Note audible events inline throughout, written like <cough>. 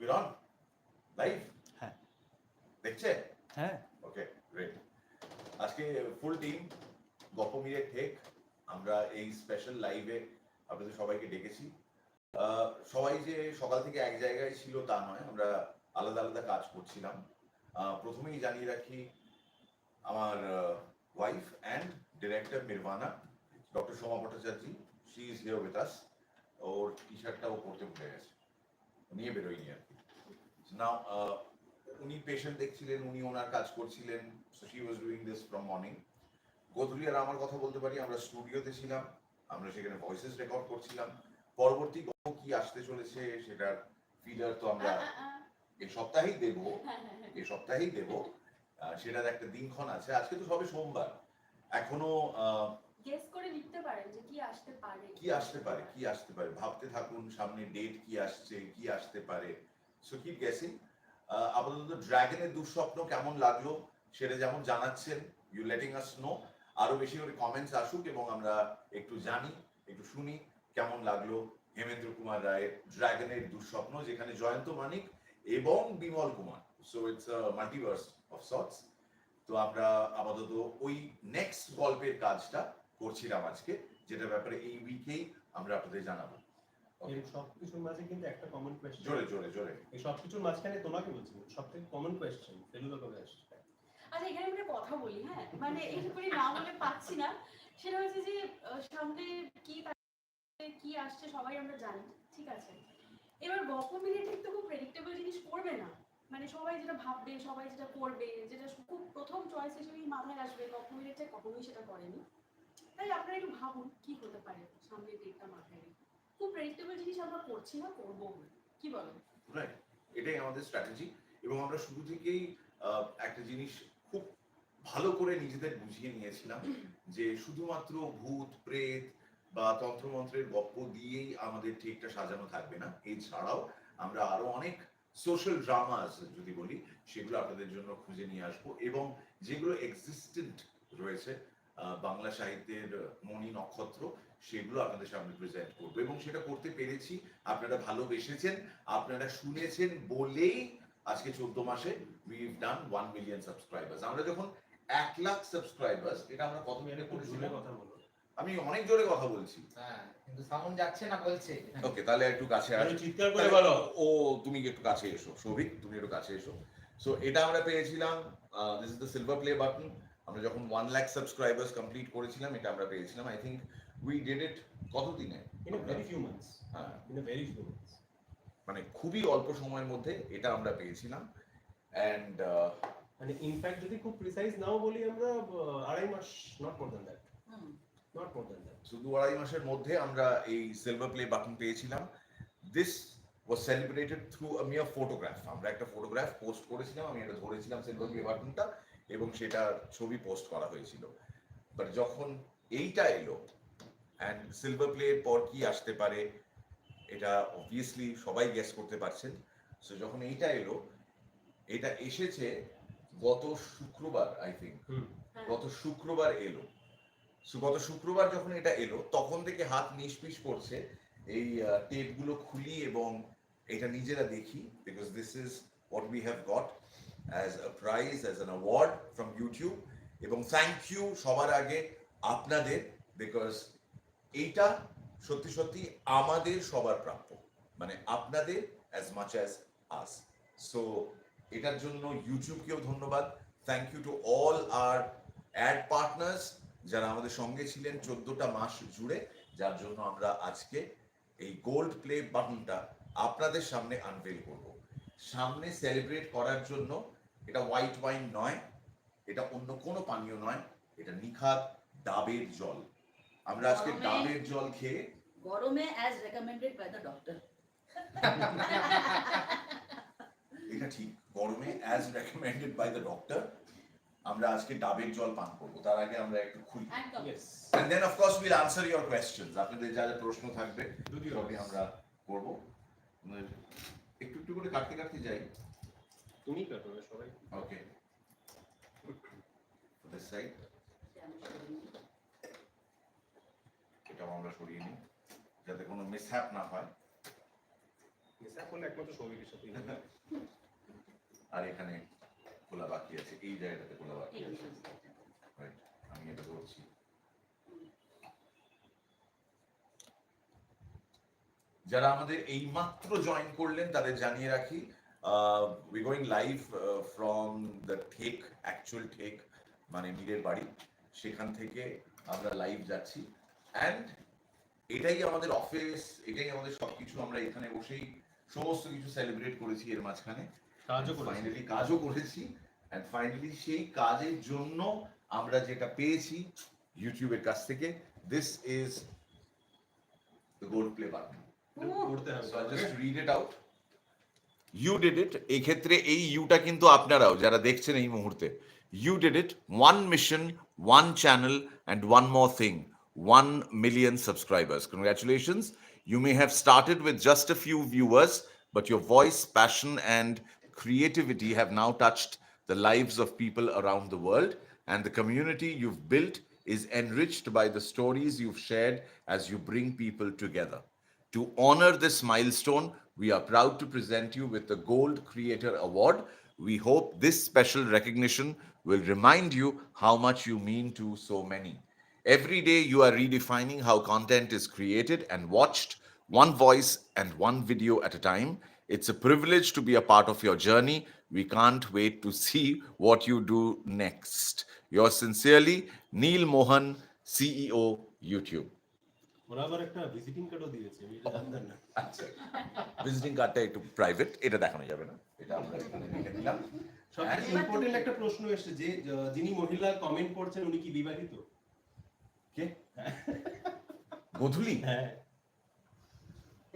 On? Live? হ্যাঁ দেখছে হ্যাঁ ওকে গ্রেট আজকে ফুল টিম গপমিরে ঠেক আমরা এই স্পেশাল লাইভে আপনাদের সবাইকে ডেকেছি। সবাই যে সকাল থেকে এক জায়গায় ছিল তা নয় আমরা আলাদা আলাদা কাজ করছিলাম। প্রথমেই জানিয়ে রাখি আমার wife and director Nirvana doctor Soma Bhattacharya she is here with us ওর টি শার্টটা ও পড়তে ভুলে গেছে। নিয়ে বেরোয়নি আর কি। নাও উনি পেশেন্ট দেখছিলেন উনি ওনার কাজ করছিলেন। So she was doing this from morning Godhuli আর আমার কথা বলতে পারি আমরা স্টুডিওতে ছিলাম আমরা সেখানে ভয়েসেস রেকর্ড করছিলাম। পরবর্তী গল্প কি আসতে চলেছে সেটার ফিডার তো আমরা এই সপ্তাহেই দেব এই সপ্তাহেই দেব। আহ, সেটার একটা দিনক্ষণ আছে। আজকে তো সবে সোমবার। এখনও আহ, গেস করে লিখতে পারেন যে কি আসতে পারে। কি আসতে পারে, কি আসতে পারে? ভাবতে থাকুন, সামনে ডেট কি আসছে, কি আসতে পারে? সো কিপ গেসিং আপাতত ড্রাগনের দুঃস্বপ্ন কেমন লাগল সেটা যেমন জানাচ্ছেন ইউ লেটিং আস নো আরও বেশি করে কমেন্টস আসুক এবং আমরা একটু জানি, একটু শুনি কেমন লাগল হেমেন্দ্র কুমার রায়ের ড্রাগনের দুঃস্বপ্ন, যেখানে জয়ন্ত মানিক এবং Bimal Kumar. So it's multiverse of sorts তো আমরা আপাতত ওই নেক্সট গল্পের কাজটা করছিলাম আজকে যেটা ব্যাপারে এই উইকেই আমরা আপনাদের জানাব। এই সব কিছুর মাঝে কিন্তু একটা কমন কোয়েশ্চেন জোরে জোরে জোরে। এই সব কিছুর মাঝখানে তোমাকে বলছি সব থেকে কমন কোয়েশ্চেন ফেলুদা কবে আসছে? আচ্ছা এখানে কথা বলি হ্যাঁ? মানে এইটুকুনি না বলে পাচ্ছি না। সেটা হচ্ছে যে সামনে কি কি আসছে সবাই আমরা জানি ঠিক আছে? এবার গল্প মিলিয়ে ঠিক তো খুব প্রেডিক্টেবল জিনিস করবে না। মানে সবাই যেটা ভাববে সবাই যেটা করবে যেটা খুব প্রথম চয়েস হিসেবেই মাথায় আসবে গল্প মিলিয়ে কখনোই সেটা করেনি। তাই আপনারা একটু ভাবুন কি হতে পারে সামনের ডেটটা মাথায় রেখে। খুব প্রেডিক্টেবল জিনিস আমরা করছি না করব। কি বলেন? রাইট এটাই আমাদের স্ট্র্যাটেজি এবং আমরা শুরু থেকেই একটা জিনিস খুব ভালো করে নিজেদের বুঝিয়ে নিয়েছিলাম যে শুধুমাত্র ভূত, প্রেত বা তন্ত্রমন্ত্রের গপ্প দিয়েই আমাদের ঠিকটা সাজানো থাকবে না। এছাড়াও আমরা আরও অনেক সোশ্যাল ড্রামাস যদি বলি, সেগুলো আপনাদের জন্য খুঁজে নিয়ে আসব এবং যেগুলো এক্সিস্টেন্ট রয়েছে বাংলা সাহিত্যের মণি নক্ষত্র সেগুলো আপনাদের সামনে প্রেজেন্ট করব। এবং সেটা করতে পেরেছি আপনারা ভালোবেসেছেন আপনারা শুনেছেন বলেই আজকে চোদ্দ মাসে we've done one million subscribers আমরা যখন এক লাখ সাবস্ক্রাইবার্স এটা আমরা কত জোরে করেছিলাম? কথা বলো। আমি অনেক জোরে কথা বলছি। হ্যাঁ কিন্তু সাউন্ড যাচ্ছে না বলছে। ওকে তাহলে একটু কাছে আসো। চিৎকার করে বলো। ও তুমি একটু কাছে এসো সৌভিক তুমি একটু কাছে এসো। সো এটা আমরা পেয়েছিলাম this is the silver play button আমরা যখন ওয়ান লাখ সাবস্ক্রাইবার্স কমপ্লিট করেছিলাম এটা আমরা পেয়েছিলাম। I think we did it কত দিনে ইন ভেরি ফিউ মান্থস হ্যাঁ। ইন ভেরি ফিউ মান্থস মানে খুবই অল্প সময়ের মধ্যে এটা আমরা পেয়েছিলাম। অ্যান্ড মানে ইনফ্যাক্ট যদি খুব প্রিসাইজ নাও বলি আমরা আড়াই মাস not more than that not more than that শুধু আড়াই মাসের মধ্যে আমরা এই সিলভার প্লে বাটন পেয়েছিলাম। This was celebrated through a mere photograph আমরা একটা ফটোগ্রাফ পোস্ট করেছিলাম আমি এটা ধরেছিলাম সিলভার প্লে বাটনটা এবং সেটা ছবি পোস্ট করা হয়েছিল। বাট যখন এইটা এলো অ্যান্ড সিলভার প্লে পর কি আসতে পারে এটা অবভিয়াসলি সবাই গেস করতে পারছেন। সো যখন এইটা এলো এটা এসেছে গত শুক্রবার আই থিঙ্ক হ্যাঁ। গত শুক্রবার এলো। So, গত শুক্রবার যখন এটা এলো তখন থেকে হাত নিষ্পিস করছে এই টেপগুলো খুলি এবং এটা নিজেরা দেখি because this is what we have got as a prize as an award from YouTube এবং থ্যাংক ইউ সবার আগে আপনাদের বিকজ এইটা সত্যি সত্যি আমাদের সবার প্রাপ্য। মানে আপনাদের as much as us so এটার জন্য ইউটিউবকেও ধন্যবাদ। Thank you to all our ad partners যারা আমাদের সঙ্গে ছিলেন চোদ্দটা মাস জুড়ে, যার জন্য আমরা আজকে এই গোল্ড প্লে বাটনটা আপনাদের সামনে আনভেল করব। সামনে সেলিব্রেট করার জন্য এটা হোয়াইট ওয়াইন নয় এটা অন্য কোনো পানীয় নয় এটা নিখাত ডাবের জল। আমরা আজকে ডাবের জল খেয়ে গরমে as recommended by the doctor এটা ঠিক গরমে as recommended by the doctor আমরা আজকে ডাবের জল পান করব। তার আগে আমরা একটু খুলি। Yes And then of course we'll answer your আপনাদের যা যা প্রশ্ন থাকবে যদি আমরা করব। একটু একটু করে কাটতে কাটতে যাই। তুমি কাটো সবাই ওকে দিস সাইড এটাও আমরা সরিয়ে নিই যাতে কোনো মিসহ্যাপ না হয়। Yes, মিসঅ্যাপ হলে একমাত্র সৌভিকের হবে। <laughs> আর এখানে খোলা বাকি আছে এই জায়গাটাতে খোলা বাকি আছে Right, আমি এটা করছি যারা আমাদের এই মাত্র জয়েন করলেন তাদের জানিয়ে রাখি we going live from the thek actual thek মানে মীরের বাড়ি। সেখান থেকে আমরা লাইভ যাচ্ছি। অ্যান্ড এটাই আমাদের অফিস এটাই আমাদের সবকিছু। আমরা এখানে বসেই সমস্ত কিছু সেলিব্রেট করেছি এর মাঝখানে। করেছে। ফাইনালি কাজও করেছি। এন্ড ফাইনালি সেই কাজের জন্য আমরা যেটা পেয়েছি ইউটিউবের কাছ থেকে this is the gold play button করতে হবে so I just read it out you did it এই ক্ষেত্রে এই ইউটা কিন্তু আপনারাও যারা দেখছেন এই মুহূর্তে you did it one mission one channel and one more thing one million subscribers congratulations You may have started with just a few viewers, but your voice, passion, and creativity have now touched the lives of people around the world. And the community you've built is enriched by the stories you've shared as you bring people together. To honor this milestone, we are proud to present you with the Gold Creator Award. We hope this special recognition will remind you how much you mean to so many. Every day, you are redefining how content is created and watched, one voice and one video at a time. It's a privilege to be a part of your journey. We can't wait to see what you do next. Yours sincerely, Neil Mohan, CEO, YouTube. ওরা আবার একটা visiting কার্ডও দিয়েছে আমি এটা জানতাম না। আচ্ছা। ভিজিটিং কার্ডটা একটু প্রাইভেট এটা দেখানো যাবে না। এটা আমরা এখানে লিখে দিলাম সবথেকে ইম্পর্টেন্ট একটা প্রশ্ন এসেছে যে যিনি মহিলা কমেন্ট করছেন উনি কি বিবাহিত? কে? গধুলি হ্যাঁ।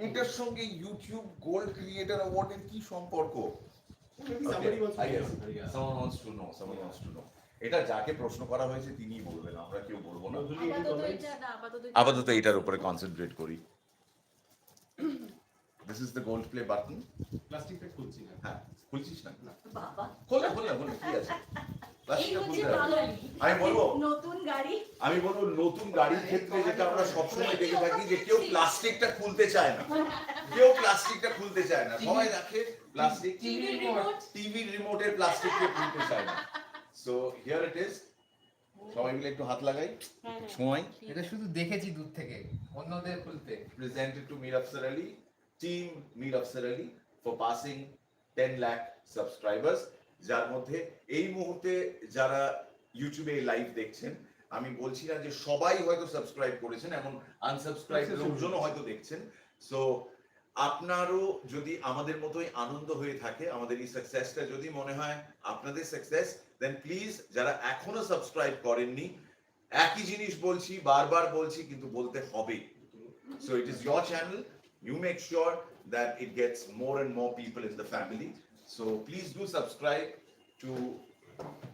এটার সঙ্গে ইউটিউব গোল্ড ক্রিয়েটর অ্যাওয়ার্ডের কি সম্পর্ক? Somebody wants to know. Someone wants to know, someone wants to know. এটা যাকে প্রশ্ন করা হয়েছে তিনিই বলবেন আমরা কেউ বলব না। আপাতত এটার উপরে কনসেন্ট্রেট করি। This is the gold play button প্লাস্টিকটা খুলছি না। হ্যাঁ খুলছিস না? বাবা। খোলা খোলা খোলা কি আছে? প্লাস্টিকটা আমি বলব নতুন গাড়ি। আমি বলব নতুন গাড়ির ক্ষেত্রে যেটা আমরা সবসময় দেখে থাকি যে কেউ প্লাস্টিকটা খুলতে চায় না। কেউ প্লাস্টিকটা খুলতে চায় না। সবাই রাখে প্লাস্টিক টিভির রিমোট টিভি রিমোটের প্লাস্টিককে খুলতে চায় না। সো হিয়ার ইট ইজ সবাই মিলে একটু হাত লাগাই হ্যাঁ, হ্যাঁ। ছোঁয়াই। এটা শুধু দেখেছি দূর থেকে অন্যদের খুলতে presented to Mir Afsar Ali, team Mir Afsar Ali for passing 10 lakh subscribers যার মধ্যে এই মুহূর্তে যারা ইউটিউবে লাইভ দেখছেন আমি বলছি না যে সবাই হয়তো সাবস্ক্রাইব করেছেন এমন আনসাবস্ক্রাইব লোকজনও হয়তো দেখছেন। সো আপনারও যদি আমাদের মতোই আনন্দ হয়ে থাকে আমাদের এই সাকসেসটা যদি মনে হয় আপনাদের সাকসেস দেন প্লিজ যারা এখনও সাবস্ক্রাইব করেননি একই জিনিস বলছি বারবার বলছি কিন্তু বলতে হবে So it is your channel. You make sure that it gets more and more people in the family. So please do subscribe to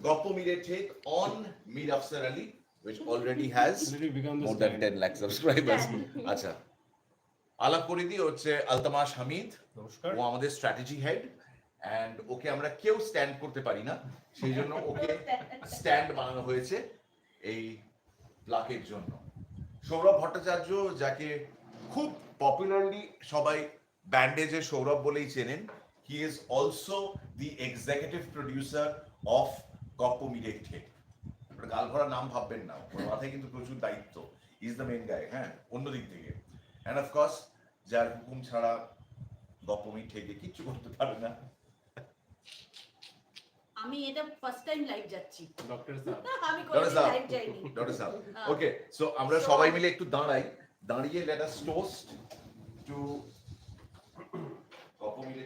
Goppo Media Take on Meet Afsar Ali, which already has more than 10 lakh subscribers. আচ্ছা আলাপ করে দিই হচ্ছে আলতামাশ হামিদ নমস্কার। ও আমাদের strategy head and okay আমরা কেউ স্ট্যান্ড করতে পারি না সেই জন্য ওকে স্ট্যান্ড বানানো হয়েছে এই প্লাকের জন্য। সৌরভ ভট্টাচার্য যাকে খুব পপুলারলি সবাই ব্যান্ডেজে সৌরভ বলেই চেনেন he is also the executive producer of Goppo media thek গাল ভরা নাম ভাববেন না ওর মাথায় কিন্তু প্রচুর দায়িত্ব। ইজ দ্য মেন গাই হ্যাঁ অন্য দিক থেকে। অ্যান্ড অফকোর্স যার হুকুম ছাড়া গপ্পমি ঠেকে কিচ্ছু করতে পারে না। আমি এটা ফার্স্ট টাইম লাইভ যাচ্ছি। ডক্টর সাহেব। <laughs> আমি কোনোদিন লাইভ যাইনি। ডক্টর <laughs> হ্যাঁ। ওকে সো আমরা সবাই মিলে একটু দাঁড়াই। দাঁড়িয়ে let us toast to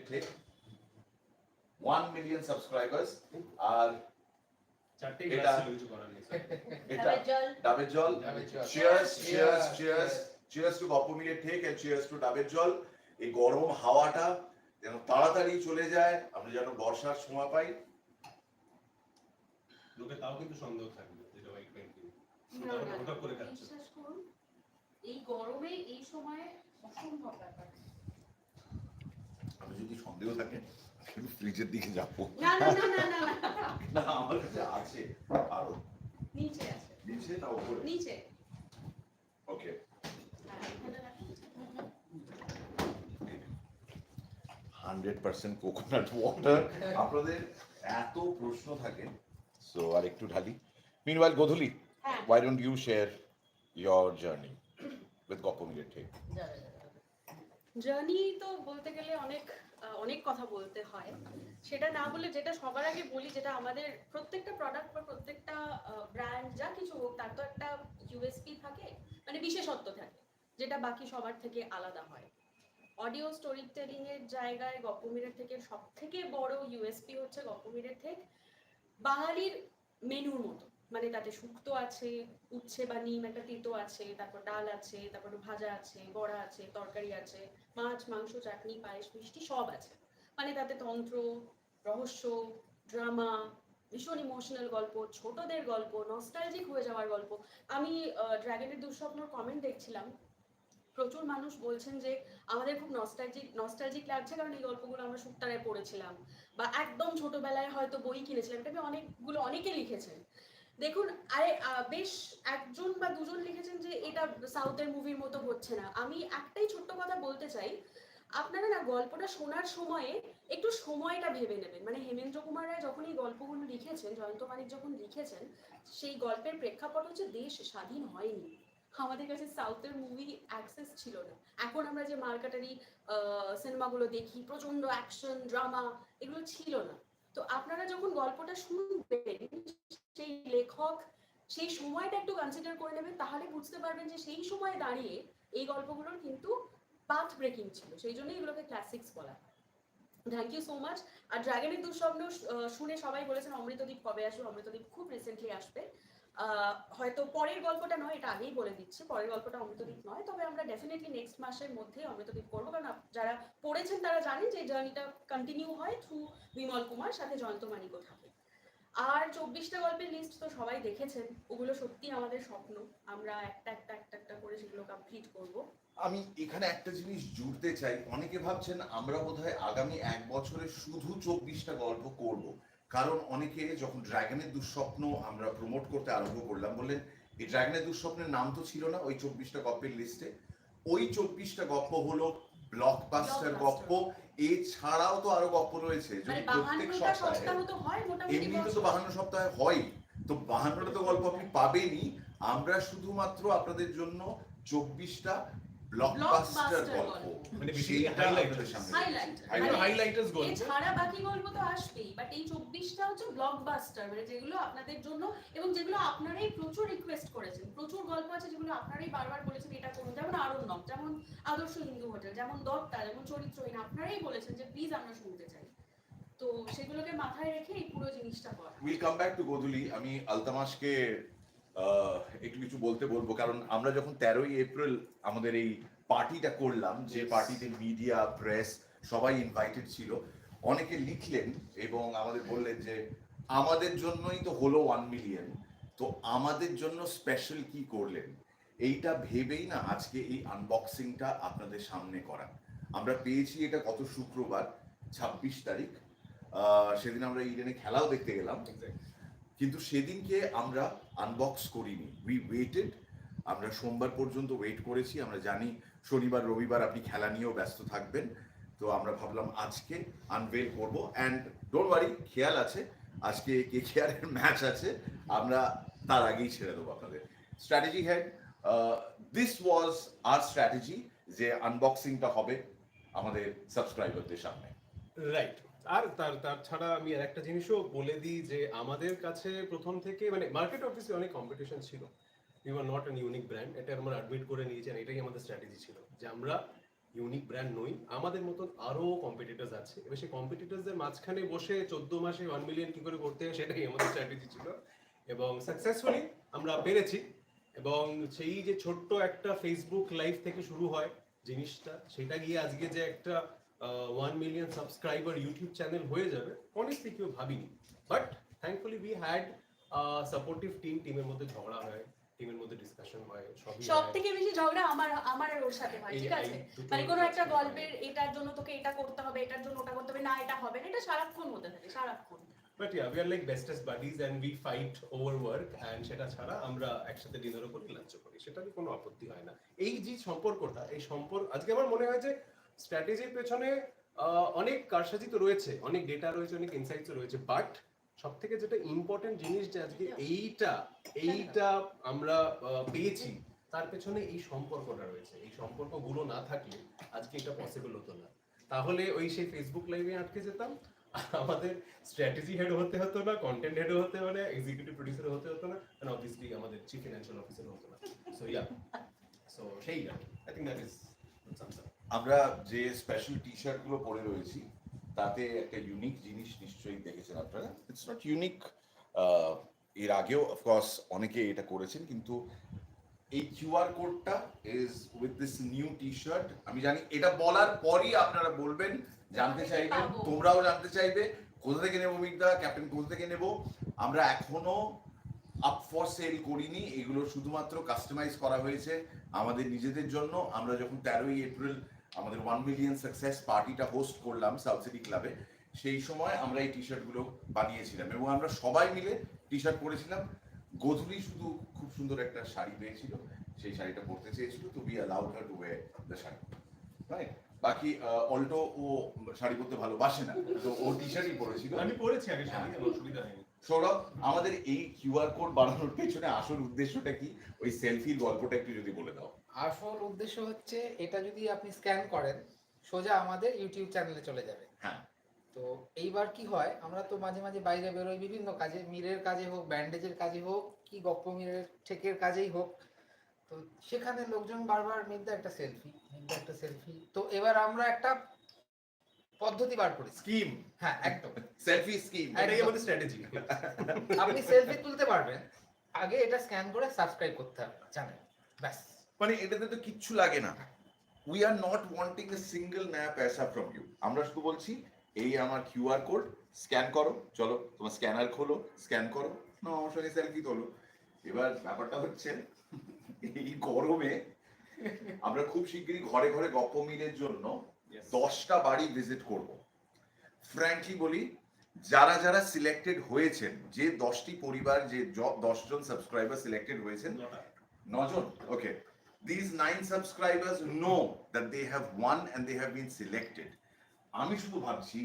thek 1 million subscribers আর চারটে গ্লাস স্যার এটা ডাবের জল। ডাবের জল। ডাবের জল। Cheers cheers cheers cheers to গপ্পমিলে thek and cheers to ডাবের জল এই গরম হাওয়াটা যেন তাড়াতাড়ি চলে যায় আমরা যেন বর্ষার ছোঁয়া পাই। লোকে তাও কিন্তু সন্দেহ থাকবে যেটা হোয়াইট ওটা করে করুন এই গরমে এই সময়ে অসম্ভব ব্যাপার। আমি যদি সন্দেহ থাকে ফ্রিজের দিকে যাব। না না না না না। না। আমার কাছে আছে। আরও। নিচে আছে। নিচে না উপরে? নিচে। Okay. Hundred percent coconut water. আপনাদের এত প্রশ্ন থাকে সো আর একটু ঢালি। মিনওয়াইল গোধূলি হ্যাঁ। why don't you share your journey with গপ্পমিলের ঠিক জার্নি তো বলতে গেলে অনেক অনেক কথা বলতে হয়। সেটা না বলে যেটা সবার আগে বলি যেটা আমাদের প্রত্যেকটা প্রোডাক্ট বা প্রত্যেকটা ব্র্যান্ড যা কিছু হোক তার তো একটা ইউএসপি থাকে মানে বিশেষত্ব থাকে। যেটা বাকি সবার থেকে আলাদা হয়। অডিও স্টোরি টেলিং এর জায়গায় গপ্পমিরের থেকে সব থেকে বড় ইউএসপি হচ্ছে গপ্পমিরের থেকে বাঙালির মেনুর মতো। মানে তাতে শুক্তো আছে, উচ্ছে বা নিম একটা তিতো আছে, তারপর ডাল আছে, তারপর ভাজা আছে, বড়া আছে, তরকারি আছে, মাছ, মাংস, চাটনি, পায়েস, মিষ্টি সব আছে। মানে তাতে তন্ত্র, রহস্য ড্রামা ভীষণ ইমোশনাল গল্প, ছোটদের গল্প নস্টালজিক হয়ে যাওয়ার গল্প। আমি ড্রাগনের দুঃস্বপ্নর কমেন্ট দেখছিলাম। প্রচুর মানুষ বলছেন যে আমাদের খুব নস্টালজিক নস্টালজিক লাগছে কারণ এই গল্পগুলো আমরা সুক্তারায় পড়েছিলাম বা একদম ছোটবেলায় হয়তো বই কিনেছিলাম। এটা অনেকগুলো, অনেকে লিখেছেন। দেখুন, আরে বেশ একজন বা দুজন লিখেছেন যে এটা সাউথের মুভির মতো হচ্ছে না। আমি একটাই ছোট্ট কথা বলতে চাই, আপনারা না গল্পটা শোনার সময়ে একটু সময়টা ভেবে নেবেন। মানে হেমেন্দ্র কুমার রায় যখন এই গল্পগুলো লিখেছেন, জয়ন্ত মানিক যখন লিখেছেন, সেই গল্পের প্রেক্ষাপট হচ্ছে দেশ স্বাধীন হয়নি। আমাদের কাছে সাউথের মুভি অ্যাক্সেস ছিল না। এখন আমরা যে মার্কাটারি সিনেমাগুলো দেখি প্রচণ্ড অ্যাকশন ড্রামা এগুলো ছিল না। তো আপনারা যখন গল্পটা শুনবেন, সেই লেখক সেই সময়টা একটু কনসিডার করে নেবেন, তাহলে বুঝতে পারবেন যে সেই সময়ে দাঁড়িয়ে এই গল্পগুলোর কিন্তু পাথ ব্রেকিং ছিল। সেই জন্য এগুলোকে ক্লাসিক্স বলা হয়। থ্যাংক ইউ সো মাচ আর ড্রাগনের দুঃস্বপ্ন শুনে সবাই বলেছেন অমৃতদ্বীপ কবে আসবে? অমৃতদ্বীপ খুব রিসেন্টলি আসবে। হয়তো পরের গল্পটা নয়, এটা আগেই বলে দিচ্ছি, পরের গল্পটা অমৃতদ্বীপ নয়, তবে আমরা ডেফিনেটলি নেক্সট মাসের মধ্যে অমৃতদ্বীপ করব, কারণ যারা পড়েছেন তারা জানেন যে জার্নিটা কন্টিনিউ হয় থ্রু বিমল কুমার, সাথে জয়ন্ত মানিকও থাকে। আর চব্বিশটা গল্পের লিস্ট তো সবাই দেখেছেন, ওগুলো সত্যি আমাদের স্বপ্ন, আমরা একটা একটা একটা একটা করে সেগুলো কমপ্লিট করব। আমি এখানে একটা জিনিস জুড়তে চাই, অনেকে ভাবছেন আমরা বোধহয় আগামী এক বছরে শুধু চব্বিশটা গল্প করব। কারণ অনেকে যখন ড্রাগনের দুঃস্বপ্ন আমরা প্রমোট করতে আরম্ভ করলাম বললেন এই ড্রাগনের দুঃস্বপ্নের নাম তো ছিল না ওই চব্বিশটা গল্পের লিস্টে ওই চব্বিশটা গল্প হলো ব্লকবাস্টার। গল্প এছাড়াও তো আরও গল্প রয়েছে। মানে যদি প্রত্যেক সপ্তাহে এমনিতে তো বাহান্ন সপ্তাহে হয়। তো বাহান্নটা তো গল্প আপনি পাবেনই। আমরা শুধুমাত্র আপনাদের জন্য চব্বিশটা ব্লকবাস্টার গল্প। গল্প। মানে মানে হাইলাইটার্স গল্প। এছাড়া বাকি গল্প তো আসবেই বাট এই চব্বিশটা হচ্ছে ব্লকবাস্টার মানে যেগুলো আপনাদের জন্য এবং যেগুলো আপনারাই প্রচুর রিকোয়েস্ট করেছেন। প্রচুর গল্প আছে যেগুলো আপনারাই বারবার বলেছেন এটা করুন। যেমন আরণ্যক যেমন আদর্শ হিন্দু হোটেল যেমন দত্তা যেমন চরিত্রহীন আপনারাই বলেছেন যে প্লিজ আমরা শুনতে চাই। তো সেগুলোকে মাথায় রেখে এই পুরো জিনিসটা করা। Will come back to Godhuli আমি আলতামাসকে একটু কিছু বলতে বলব। কারণ আমরা যখন তেরোই এপ্রিল আমাদের এই পার্টিটা করলাম যে পার্টিতে মিডিয়া প্রেস সবাই ইনভাইটেড ছিল অনেকে লিখলেন এবং আমাদের বললেন যে আমাদের জন্যই তো হলো ওয়ান মিলিয়ন তো আমাদের জন্য স্পেশাল কি করলেন? এইটা ভেবেই না আজকে এই আনবক্সিংটা আপনাদের সামনে করা। আমরা পেয়েছি এটা গত শুক্রবার ছাব্বিশ তারিখ। আহ, সেদিন আমরা ইডেনে খেলাও দেখতে গেলাম। কিন্তু সেদিনকে আমরা আনবক্স করিনি। উই ওয়েটেড আমরা সোমবার পর্যন্ত ওয়েট করেছি, আমরা জানি শনিবার, রবিবার আপনি খেলা নিয়েও ব্যস্ত থাকবেন। তো আমরা ভাবলাম আজকে আনভেল করব অ্যান্ড ডোন্ট ওয়ারি খেয়াল আছে, আজকে কে কেয়ারের ম্যাচ আছে, আমরা তার আগেই ছেড়ে দেবো আপনাদের। Strategy head this was our strategy যে আনবক্সিংটা হবে আমাদের সাবস্ক্রাইবারদের সামনে। রাইট আর তার তার ছাড়া আমি আর একটা জিনিসও বলে দিই যে আমাদের কাছে প্রথম থেকে মানে মার্কেট অফিসে অনেক কম্পিটিশন ছিল। You are not an unique brand এটা আমরা অ্যাডমিট করে নিয়েছি আর এটাই আমাদের স্ট্র্যাটেজি ছিল যে আমরা ইউনিক ব্র্যান্ড নই, আমাদের মতন আরও কম্পিটিটার্স আছে। এবার সেই কম্পিটিটার্সদের মাঝখানে বসে চোদ্দ মাসে ওয়ান মিলিয়ন কি করে করতে হয় সেটাই আমাদের স্ট্র্যাটেজি ছিল। এবং সাকসেসফুলি আমরা পেরেছি এবং সেই যে ছোট্ট একটা ফেসবুক লাইভ থেকে শুরু হয় জিনিসটা, সেটা গিয়ে আজকে যে একটা one million subscriber YouTube channel হয়ে যাবে। অনেস্টলি কেউ ভাবিনি। But thankfully we had supportive team টিমের মধ্যে ঝগড়া হয় টিমের মধ্যে ডিসকাশন হয় সব থেকে বেশি ঝগড়া আমার আমার ওর সাথে হয় ঠিক আছে? মানে কোনো একটা গল্পের এটার জন্য তোকে এটা করতে হবে এটার জন্য ওটা করতে হবে না এটা হবে না এটা সারাক্ষণ হতে থাকে সারাক্ষণ। But yeah we are like bestest buddies and we fight over work and সেটা ছাড়া আমরা একসাথে ডিনারও করি লাঞ্চও করি সেটাতে কোনো আপত্তি হয় না। এই যে সম্পর্কটা এই সম্পর্ক আজকে আমার মনে হয় যে স্ট্র্যাটেজির পেছনে অনেক কারসাজি তো রয়েছে, অনেক ডেটা রয়েছে, অনেক ইনসাইটস রয়েছে বাট সব থেকে যেটা ইম্পর্টেন্ট জিনিস যে আজকে এইটা এইটা আমরা পেয়েছি, তার পেছনে এই সম্পর্কটা রয়েছে। এই সম্পর্কগুলো না থাকলে আজকে এটা পসিবল হতো না। তাহলে ওই সেই ফেসবুক লাইভে আটকে যেতাম। আমাদের স্ট্র্যাটেজি হেড হতে হতো না কন্টেন্ট হেড হতে হতো না এক্সিকিউটিভ প্রডিউসার হতে হতো না এন্ড অবভিয়াসলি আমাদের চিফ ফিনান্সিয়াল অফিসার হতো না। সো ইয়া সো সেই I think that is something আমরা যে স্পেশাল টি শার্টগুলো পরে রয়েছি তাতে একটা ইউনিক জিনিস নিশ্চয়ই দেখেছেন আপনারা। ইটস নট ইউনিক এর আগেও অফকোর্স অনেকে এটা করেছেন কিন্তু এই কিউআর কোডটা is with this new T shirt আমি জানি এটা বলার পরই আপনারা বলবেন জানতে চাইবেন তোমরাও জানতে চাইবে কোথা থেকে নেব মিগদা ক্যাপ্টেন কোথা থেকে নেব? আমরা এখনও আপ ফর সেল করিনি এগুলো শুধুমাত্র কাস্টমাইজ করা হয়েছে আমাদের নিজেদের জন্য। আমরা যখন তেরোই এপ্রিল আমাদের ওয়ান মিলিয়ন সাকসেস পার্টিটা হোস্ট করলাম সাউথ সিটি ক্লাবে সেই সময় আমরা এই টি শার্টগুলো বানিয়েছিলাম এবং আমরা সবাই মিলে টি শার্ট পরেছিলাম। গোধূলি শুধু খুব সুন্দর একটা শাড়ি পেয়েছিল সেই শাড়িটা পরতে চেয়েছিল তো be allowed her to wear the sari right বাকি অল্টো ও শাড়ি পরতে ভালোবাসে না তো ও টি শার্টই পরেছিল। আমি পরেছি আগে শাড়ি অসুবিধা হয়নি। সৌরভ আমাদের এই কিউআর কোড বানানোর পেছনে আসল উদ্দেশ্যটা কি? ওই সেলফির গল্পটা একটু যদি বলে দাও। আসল উদ্দেশ্য হচ্ছে এটা যদি আপনি স্ক্যান করেন সোজা আমাদের ইউটিউব চ্যানেলে চলে যাবে। হ্যাঁ। তো এইবার কি হয় আমরা তো মাঝে মাঝে বাইরে বেরোই বিভিন্ন কাজে মিরের কাজে হোক ব্যান্ডেজের কাজে হোক কি গপ্প মিরের ঠেকের কাজেই হোক তো সেখানে লোকজন বারবার মিলতে একটা সেলফি মিলতে একটা সেলফি তো এবার আমরা একটা পদ্ধতি বার করেছি স্কিম হ্যাঁ একদম। সেলফি স্কিম এটাই আমাদের স্ট্র্যাটেজি আপনি সেলফি তুলতে পারবেন আগে এটা স্ক্যান করে সাবস্ক্রাইব করতে হবে চ্যানেল ব্যাস। মানে এটাতে তো কিচ্ছু লাগে না। We are not wanting a single nap অ্যাসা from you আমরা শুধু বলছি এই আমার কিউআর কোড স্ক্যান করো। চলো তোমার স্ক্যানার খোলো স্ক্যান করো। না আমার সঙ্গে সেলফি তোলো। এবার ব্যাপারটা হচ্ছে এই গরমে আমরা খুব শিগগিরই ঘরে ঘরে গপ্প মিলের জন্য দশটা বাড়ি ভিজিট করব। ফ্র্যাঙ্কলি বলি যারা যারা সিলেক্টেড হয়েছেন যে দশটি পরিবার যে দশজন সাবস্ক্রাইবার সিলেক্টেড হয়েছেন নজন? ওকে these nine subscribers know that they have won and they have been selected. আমি শুধু ভাবছি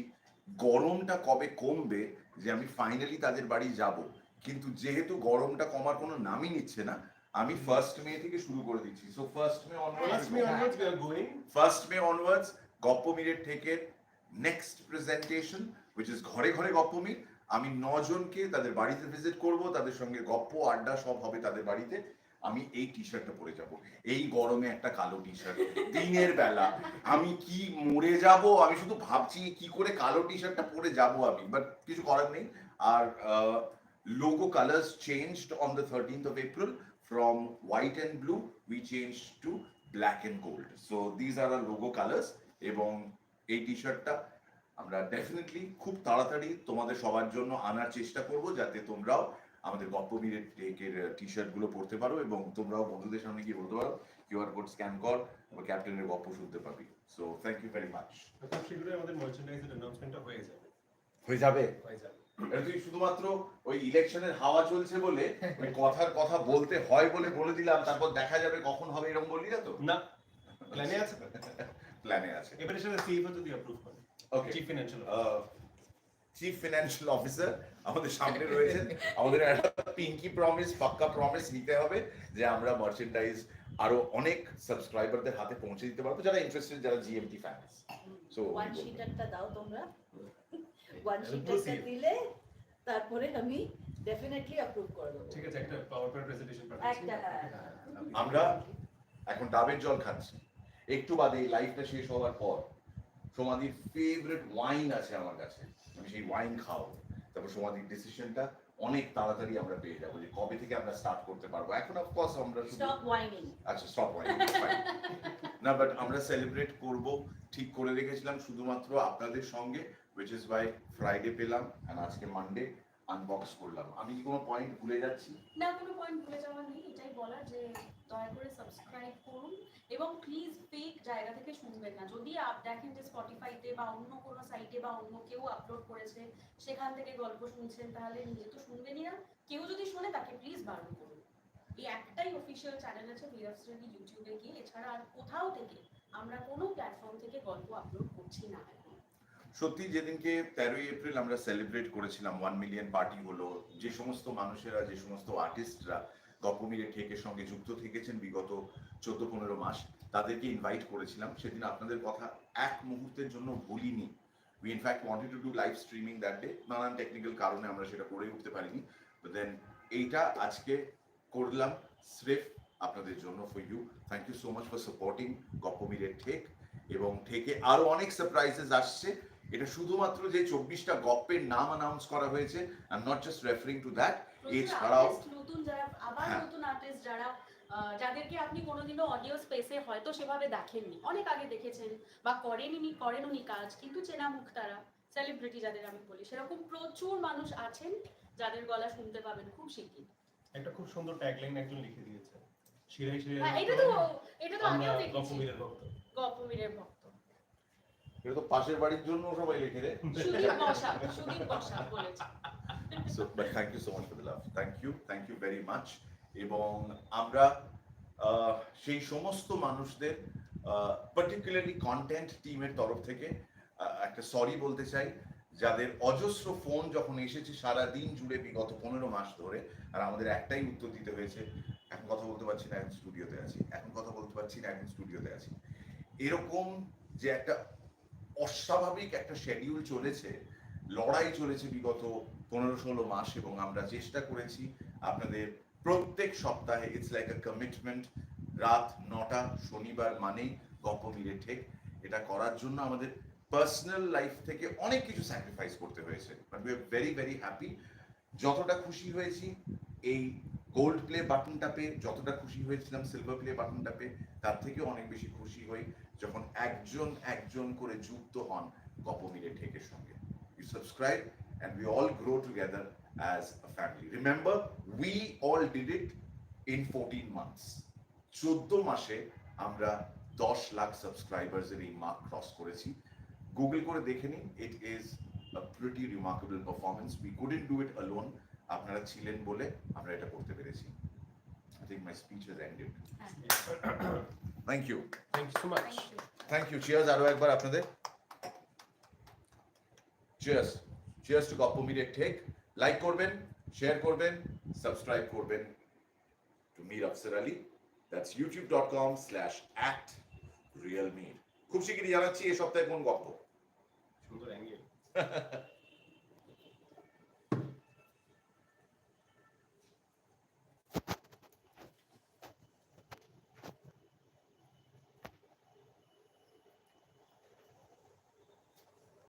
গরমটা কবে কমবে যে আমি ফাইনালি তাদের বাড়ি যাব? কিন্তু যেহেতু গরমটা কমার কোনো নামই নিচ্ছে না আমি ফার্স্ট মে থেকে শুরু করে দিচ্ছি। So first May onwards onwards we are going. First May onwards গপ্পমিরের থেকে নেক্সট প্রেজেন্টেশন উইচ ইজ ঘরে ঘরে গপ্পমির আমি নজনকে তাদের বাড়িতে ভিজিট করব তাদের সঙ্গে গপ্প আড্ডা সব হবে তাদের বাড়িতে। আমি এই টি শার্টটা পরে যাব। এই গরমে একটা কালো টি শার্ট দিনের বেলা আমি কি মরে যাব? আমি শুধু ভাবছি কি করে কালো টি শার্টটা পরে যাব আমি। বাট কিছু করার নেই। Our logo colours changed on the thirteenth of April from white and blue we change to black and gold so these are our logo colours এবং এই টি শার্টটা আমরা ডেফিনেটলি খুব তাড়াতাড়ি তোমাদের সবার জন্য আনার চেষ্টা করব, যাতে তোমরাও আমাদের গপ্পবীরের টেকের টি শার্টগুলো পরতে পারো এবং তোমরাও বন্ধুদের সামনে গিয়ে বলতে পারো কিউআর কোড স্ক্যান কর এবং ক্যাপ্টেনের গপ্প শুনতে পাবি। So thank you very much শীঘ্রই আমাদের মার্চেন্ডাইজের অ্যানাউন্সমেন্টটা হয়ে যাবে। হয়ে যাবে? হয়ে যাবে। এটা তুই শুধুমাত্র ওই ইলেকশনের হাওয়া চলছে বলে ওই কথার কথা বলতে হয় বলে বলে দিলাম তারপর দেখা যাবে কখন হবে এরকম বললি না তো? না। প্ল্যানে আছে? <laughs> প্ল্যানে আছে। এবারে সেটা সিএফও যদি অ্যাপ্রুভ করে okay chief financial chief financial officer আমাদের সামনে রয়েছেন। আমাদের একটা পিঙ্কি প্রমিস পাক্কা প্রমিস নিতে হবে যে আমরা মার্চেন্ডাইজ আরও অনেক সাবস্ক্রাইবারদের হাতে পৌঁছে দিতে পারব যারা ইন্টারেস্টেড যারা জিএমটি ফ্যান্স সো ওয়ান শিটারটা দাও তোমরা। <laughs> ওয়ান শিটারটা দিলে তারপরে আমি ডেফিনেটলি অ্যাপ্রুভ করে দেবো। ঠিক আছে একটা পাওয়ার পয়েন্ট প্রেজেন্টেশন একটা। হ্যাঁ আমরা এখন ডাবের জল খাচ্ছি। একটু বাদে এই লাইফটা শেষ হওয়ার পর সমাধির ফেভারিট ওয়াইন আছে আমার কাছে। আমি সেই ওয়াইন খাও তারপর সমাধির ডিসিশনটা অনেক তাড়াতাড়ি আমরা পেয়ে যাব যে কবে থেকে আমরা স্টার্ট করতে পারব। এখন অফকোর্স আমরা আচ্ছা স্টপ ওয়াইনিং আচ্ছা স্টপ না বাট আমরা সেলিব্রেট করব ঠিক করে রেখেছিলাম শুধুমাত্র আপনাদের সঙ্গে উইচ ইজ বাই ফ্রাইডে পেলাম আর আজকে মানডে আনবক্স করলাম। আমি কি কোনো পয়েন্ট ভুলে যাচ্ছি? না, কোনো পয়েন্ট ভুলে যাওয়া নেই। এটাই বলার যে দয়া করে সাবস্ক্রাইব করুন এবং প্লিজ ফেক জায়গা থেকে শুনবেন না। যদি আপ দেখেন যে স্পটিফাইতে বা অন্য কোনো সাইটে বা অন্য কেউ আপলোড করেছে, সেখান থেকে গল্প শুনছেন, তাহলে নিজে তো শুনবেনই না। কেউ যদি শোনে, তাকে প্লিজ বারণ করুন। এই একটাই অফিসিয়াল চ্যানেল আছে শ্রেণি ইউটিউবে গিয়ে। এছাড়া আর কোথাও থেকে আমরা কোনো প্ল্যাটফর্ম থেকে গল্প আপলোড করছি না। সত্যি যেদিনকে তেরোই এপ্রিল আমরা সেলিব্রেট করেছিলাম ওয়ান মিলিয়ন পার্টি হলো, যে সমস্ত মানুষেরা, যে সমস্ত আর্টিস্টরা গল্পমিরে ঠেকের সঙ্গে যুক্ত থেকেছেন বিগত চোদ্দ পনেরো মাস, তাদেরকে ইনভাইট করেছিলাম। সেদিন আপনাদের কথা এক মুহূর্তের জন্য ভুলিনি। We in fact wanted to do live streaming that day নানান টেকনিক্যাল কারণে আমরা সেটা করে উঠতে পারিনি। দেন এইটা আজকে করলাম স্রেফ আপনাদের জন্য for you thank you so much for supporting গপ্পমিরের Thek. এবং ঠেকে আরও অনেক সারপ্রাইজেস আসছে। এটা শুধুমাত্র যে চব্বিশটা গপ্পের নাম অ্যানাউন্স করা হয়েছে I not just referring to that এছাড়াও নতুন যারা আবার হ্যাঁ। নতুন আর্টিস্ট যারা যাদেরকে আপনি কোনোদিনও অডিও স্পেসে হয়তো সেভাবে দেখেননি। অনেক আগে দেখেছেন বা করেননি করেননি কাজ কিন্তু চেনা মুখ তারা সেলিব্রিটি যাদের আমি বলি সেরকম প্রচুর মানুষ আছেন যাদের গলা শুনতে পাবেন খুব শিগগির একটা খুব সুন্দর ট্যাগলাইন একজন লিখে দিয়েছে শিরাই শিরাই হ্যাঁ এটা তো এটা তো আগেও দেখেছি। গল্পবীরের ভক্ত। গল্পবীরের ভক্ত। এটা তো পাশের বাড়ির জন্য সবাই লিখে but thank you so much for the love thank you thank you very much এবং আমরা সেই সমস্ত মানুষদের পার্টিকুলারলি কন্টেন্ট টিমের তরফ থেকে একটা সরি বলতে চাই যাদের অজস্র ফোন যখন এসেছে সারা দিন জুড়ে বিগত পনেরো মাস ধরে আর আমাদের একটাই উত্তর দিতে হয়েছে এখন কথা বলতে পারছি না এখন স্টুডিওতে আছি এখন কথা বলতে পারছি না এখন স্টুডিওতে আছি। এরকম যে একটা অস্বাভাবিক একটা শেডিউল চলেছে, লড়াই চলেছে বিগত পনেরো ষোলো মাস এবং আমরা চেষ্টা করেছি আপনাদের প্রত্যেক সপ্তাহে ইটস লাইক আ কমিটমেন্ট রাত নটা, শনিবার মানেই গপ্প মিলে ঠেক। এটা করার জন্য আমাদের পার্সোনাল লাইফ থেকে অনেক কিছু স্যাক্রিফাইস করতে হয়েছে but we are very very happy যতটা খুশি হয়েছি, এই গোল্ড প্লে বাটনটা পেয়ে, যতটা খুশি হয়েছিলাম সিলভার প্লে বাটনটা পেয়ে, তার থেকে অনেক বেশি খুশি হই। যখন একজন একজন করে যুক্ত হন গপ্প মিলে ঠেকের সঙ্গে। You subscribe and we all grow together as a family. Remember, we all did it in 14 months. চোদ্দ মাসে আমরা দশ লাখ সাবস্ক্রাইবার্সের এই মার্ক ক্রস করেছি। গুগল করে দেখে নিন it is a pretty remarkable performance we couldn't do it alone আপনারা ছিলেন বলে আমরা এটা করতে পেরেছি। I think my speech has ended thank you thank you so much thank you cheers আরও একবার আপনাদের. Cheers cheers to Goppo media tech like করবেন শেয়ার করবেন সাবস্ক্রাইব করবেন to Mir Afsar Ali that's YouTube dot com slash at real Mir খুব শিগগিরই জানাচ্ছি এই সপ্তাহে কোন গপ্প। সুন্দর অ্যাঙ্গেল <laughs>